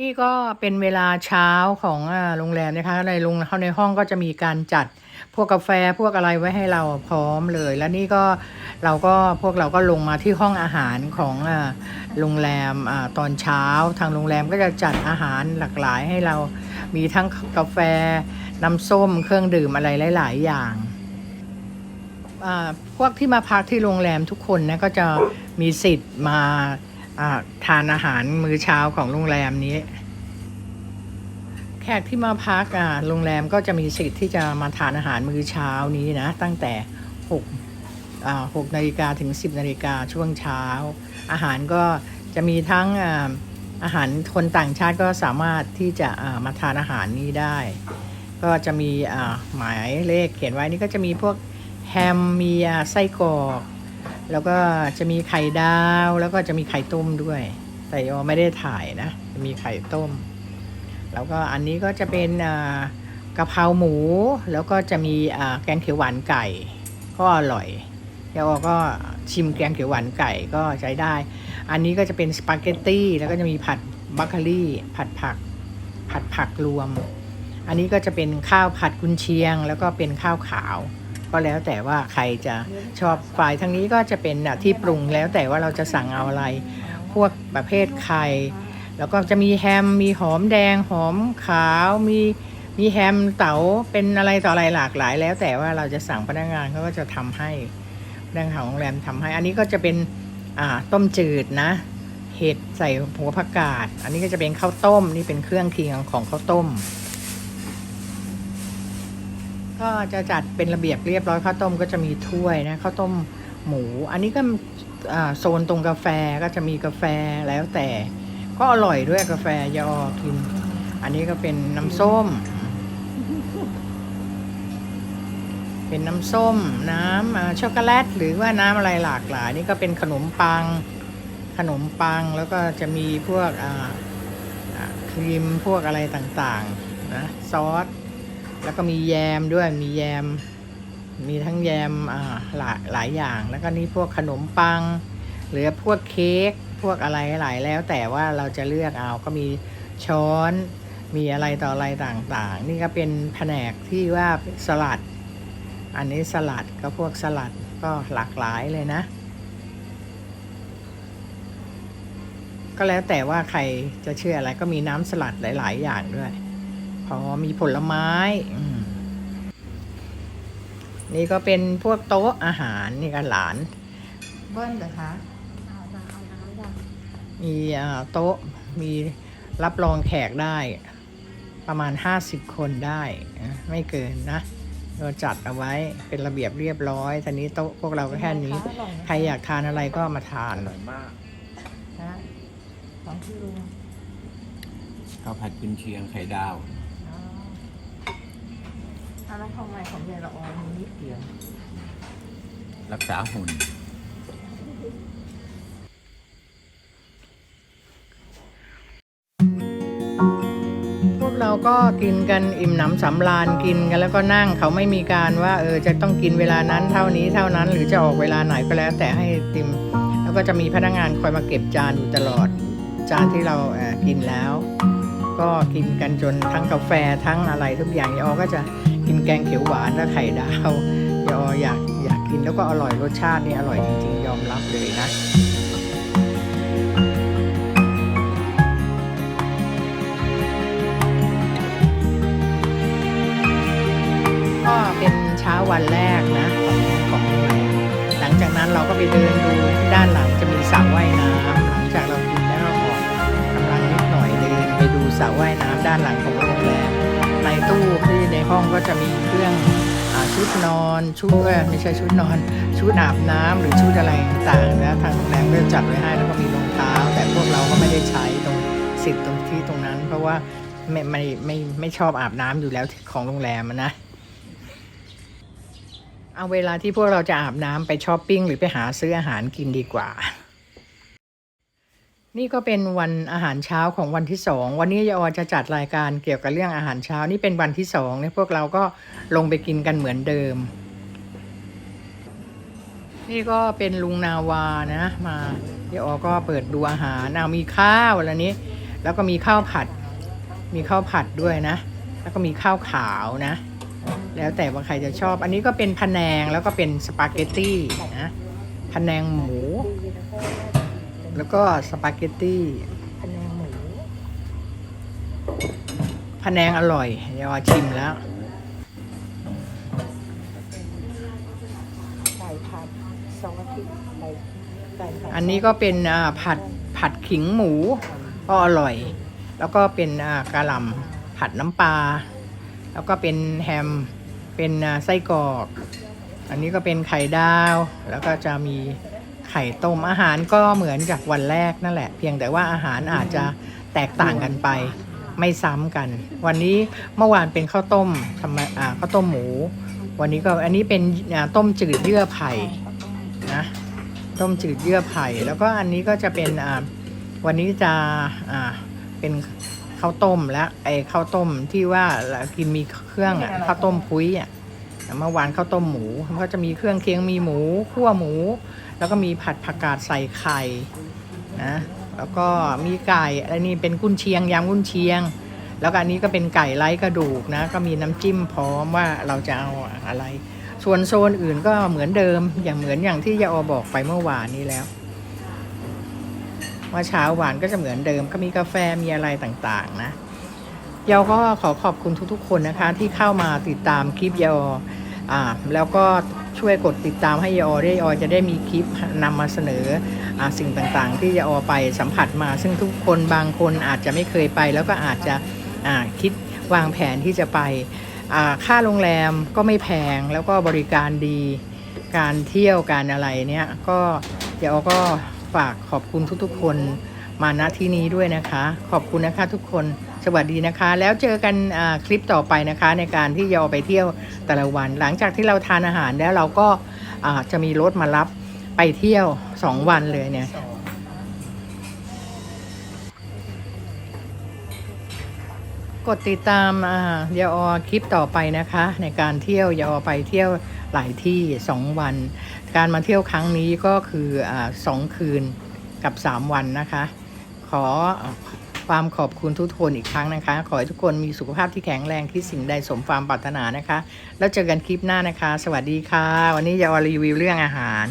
นี่ก็เป็นเวลาเช้าของอ่าโรงแรมนะคะ ในโรงในห้องก็จะมีการจัดพวกกาแฟพวกอะไรไว้ให้เราพร้อมเลย แล้วนี่ก็เราก็พวกเราก็ลงมาที่ห้องอาหารของอ่าโรงแรมอ่าตอนเช้า ทางโรงแรมก็จะจัดอาหารหลากหลายให้เรามีทั้งกาแฟน้ำส้มเครื่องดื่มอะไรหลาย ๆ อย่างอ่าพวกที่มาพักที่โรงแรมทุกคนนะก็จะมีสิทธิ์มา ทานอาหารมื้อเช้าของโรงแรมนี้ แขกที่มาพักอ่าโรงแรมก็จะมีสิทธิ์ที่จะมาทานอาหารมื้อเช้านี้นะ ตั้งแต่6อ่า6นาฬิกาถึง 10นาฬิกาช่วงเช้า อาหารก็จะมีทั้งอาหารคนต่างชาติก็สามารถที่จะมาทานอาหารนี้ได้ ก็จะมีหมายเลขเขียนไว้นี่ก็จะมีพวกแฮมมีไส้กรอก แล้วก็จะมีไข่ดาวแล้วก็จะมีไข่ต้มด้วย แต่ยอไม่ได้ถ่ายนะ จะมีไข่ต้ม แล้วก็อันนี้ก็จะเป็นกะเพราหมู แล้วก็จะมีแกงเขียวหวานไก่ ก็อร่อยยอก็ชิมแกงเขียวหวานไก่ก็ใช้ได้ อันนี้ก็จะเป็นสปาเกตตี้แล้วก็จะมีผัดบัคคารี่ ผัดผัก ผัดผักรวม อันนี้ก็จะเป็นข้าวผัดกุนเชียง แล้วก็เป็นข้าวขาว ก็แล้วแต่ว่าใครจะชอบฝ่ายทางนี้ก็จะเป็นอะที่ปรุงแล้วแต่ว่าเราจะสั่งเอาอะไร พวกประเภทไข่ แล้วก็จะมีแฮม มีหอมแดง หอมขาว มีมีแฮมเต๋าเป็นอะไรต่ออะไรหลากหลาย แล้วแต่ว่าเราจะสั่งพนักงานเขาก็จะทำให้พนักงานของโรงแรมทำให้ อันนี้ก็จะเป็นอ่าต้มจืดนะ เห็ดใส่หัวผักกาด อันนี้ก็จะเป็นข้าวต้มนี่เป็นเครื่องเคียงของข้าวต้ม ก็จะจัดเป็นระเบียบเรียบร้อยข้าวต้มก็จะมีถ้วยนะข้าวต้มหมู อันนี้ก็โซนตรงกาแฟก็จะมีกาแฟแล้วแต่ ก็อร่อยด้วยกาแฟยาออกิน อันนี้ก็เป็นน้ำส้ม เป็นน้ำส้ม น้ำอ่าช็อกโกแลต หรือว่าน้ำอะไรหลากหลาย นี่ก็เป็นขนมปัง ขนมปังแล้วก็จะมีพวกครีมพวกอะไรต่างๆนะซอส แล้วก็มีแยมด้วยมีแยม มีทั้งแยมอ่าหลายหลายอย่าง แล้วก็นี่พวกขนมปัง หรือพวกเค้กพวกอะไรหลายแล้ว แต่ว่าเราจะเลือกเอาก็มีช้อนมีอะไรต่ออะไรต่างๆ นี่ก็เป็นแผนกที่ว่าสลัด อันนี้สลัดก็พวกสลัดก็หลากหลายเลยนะ ก็แล้วแต่ว่าใครจะเชื่ออะไรก็มีน้ำสลัดหลาย ๆ อย่างด้วย พอมีผลไม้อืมนี่ก็เป็นพวกโต๊ะอาหารนี่ก็หลาน เบิ้ลเหรอคะเอาน้ำเอาน้ำจ้ะมีอ่าโต๊ะมีรับรองแขกได้ ประมาณ50คนได้นะไม่เกินนะเราจัดเอาไว้เป็นระเบียบเรียบร้อยทีนี้โต๊ะพวกเราก็แค่นี้ ใครอยากทานอะไรก็มาทานอร่อยมากนะของที่ลุงข้าวผัดกุนเชียงไข่ดาว อ๋ออันนั้นของใหม่ของยายละออมีนิดเดียวรักษาหุ่น พวกเราก็กินกันอิ่มหนำสำราญกินกันแล้วก็นั่งเขาไม่มีการว่าเออจะต้องกินเวลานั้นเท่านี้เท่านั้น หรือจะออกเวลาไหนก็แล้วแต่ให้ติม แล้วก็จะมีพนักงานคอยมาเก็บจานอยู่ตลอดจานที่เราเอ่อกินแล้ว ก็กินกันจนทั้งกาแฟทั้งอะไรทุกอย่างยายออก็จะกินแกงเขียวหวานและไข่ดาวยอออยากอยากกินแล้วก็อร่อยรสชาตินี่อร่อยจริงๆยอมรับเลยนะก็เป็นเช้าวันแรกนะของของโรงแรมหลังจากนั้นเราก็ไปเดินดูด้านหลังจะมีสระว่ายน้ำหลังจากเรากินแล้วเราออกกำลังนิดหน่อยเดินไปดูสระว่ายน้ำด้านหลังของโรงแรม ในตู้ที่ในห้องก็จะมีเครื่องอชุดนอนชุดเอ้ยไม่ใช่ชุดนอน ชุดอาบน้ำหรือชุดอะไรต่างๆนะทางโรงแรมก็จัดไว้ให้แล้วก็มีรองเท้า แต่พวกเราก็ไม่ได้ใช้ตรงสิทธิ์ตรงที่ตรงนั้น เพราะว่าไม่ไม่ไม่ไม่ชอบอาบน้ำอยู่แล้วของโรงแรมนะเอาเวลาที่พวกเราจะอาบน้ำไปช้อปปิ้งหรือไปหาซื้ออาหารกินดีกว่า นี่ก็เป็นวันอาหารเช้าของวันที่สองวันนี้ยายออจะจัดรายการเกี่ยวกับเรื่องอาหารเช้านี่เป็นวันที่สองเนี่ยพวกเราก็ลงไปกินกันเหมือนเดิม นี่ก็เป็นลุงนาวานะมายายออก็เปิดดูอาหารเอามีข้าวแล้วนี้ แล้วก็มีข้าวผัด มีข้าวผัดด้วยนะ แล้วก็มีข้าวขาวนะ แล้วแต่ว่าใครจะชอบ อันนี้ก็เป็นพะแนงแล้วก็เป็นสปาเกตตี้นะพะแนงหมู แล้วก็สปาเกตตี้พะแนงหมูพะแนงอร่อยเดี๋ยวเอาชิมแล้ว ไก่ผัดสองอาทิตย์ไก่ไก่ผัดอันนี้ก็เป็นอ่าผัดผัดขิงหมู ก็อร่อย แล้วก็เป็นอ่ากะหล่ำผัดน้ำปลาแล้วก็เป็นแฮมเป็นอ่าไส้กรอก อันนี้ก็เป็นไข่ดาว แล้วก็จะมี ไข่ต้มอาหารก็เหมือนกับวันแรกนั่นแหละ เพียงแต่ว่าอาหารอาจจะแตกต่างกันไป ไม่ซ้ำกัน วันนี้เมื่อวานเป็นข้าวต้มทำอ่าข้าวต้มหมู วันนี้ก็อันนี้เป็นอ่าต้มจืดเยื่อไผ่นะต้มจืดเยื่อไผ่แล้วก็อันนี้ก็จะเป็นอ่าวันนี้จะอ่าเป็นข้าวต้มและไอ้ข้าวต้มที่ว่ากินมีเครื่องอะข้าวต้มพุ้ยอะเมื่อวานข้าวต้มหมูก็จะมีเครื่องเคียงมีหมูขั่วหมู แล้วก็มีผัดผักกาดใส่ไข่นะแล้วก็มีไก่อันนี้เป็นกุนเชียงยำกุนเชียง แล้วก็อันนี้ก็เป็นไก่ไร้กระดูกนะก็มีน้ำจิ้มพร้อมว่าเราจะเอาอะไร ส่วนโซนอื่นก็เหมือนเดิมอย่างเหมือนอย่างที่ยาอบอกไปเมื่อวานนี้แล้วว่าเช้าหวานก็จะเหมือนเดิมก็มีกาแฟมีอะไรต่างๆนะยาก็ขอขอบคุณทุกๆ คนนะคะที่เข้ามาติดตามคลิปยาอ่าแล้วก็ ช่วยกดติดตามให้ยอได้ยอจะได้มีคลิปนำมาเสนออสิ่งต่างๆ ที่ยอไปสัมผัสมา ซึ่งทุกคนบางคนอาจจะไม่เคยไป แล้วก็อาจจะคิดวางแผนที่จะไปค่าโรงแรมก็ไม่แพงแล้วก็บริการดีการเที่ยวการอะไรเนี่ยก็เดี๋ยวก็ฝากขอบคุณทุกๆคน มาณที่นี้ด้วยนะคะ ขอบคุณนะคะทุกคนสวัสดีนะคะ แล้วเจอกันคลิปต่อไปนะคะ ในการที่จะไปเที่ยวแต่ละวัน หลังจากที่เราทานอาหารแล้วเราก็าจะมีรถมารับไปเที่ยว2วันเลยเนี่ยกดติดตามยาออคลิปต่อไปนะคะ ในการเที่ยวยาออไปเที่ยวหลายที่ 2 วัน การมาเที่ยวครั้งนี้ก็คืออาสองคืนกับ 3 วันนะคะ ขอความขอบคุณทุกคนอีกครั้งนะคะ ขอให้ทุกคนมีสุขภาพที่แข็งแรงที่สิ่งใดสมความปรารถนานะคะ แล้วเจอกันคลิปหน้านะคะ สวัสดีค่ะ วันนี้จะรีวิวเรื่องอาหาร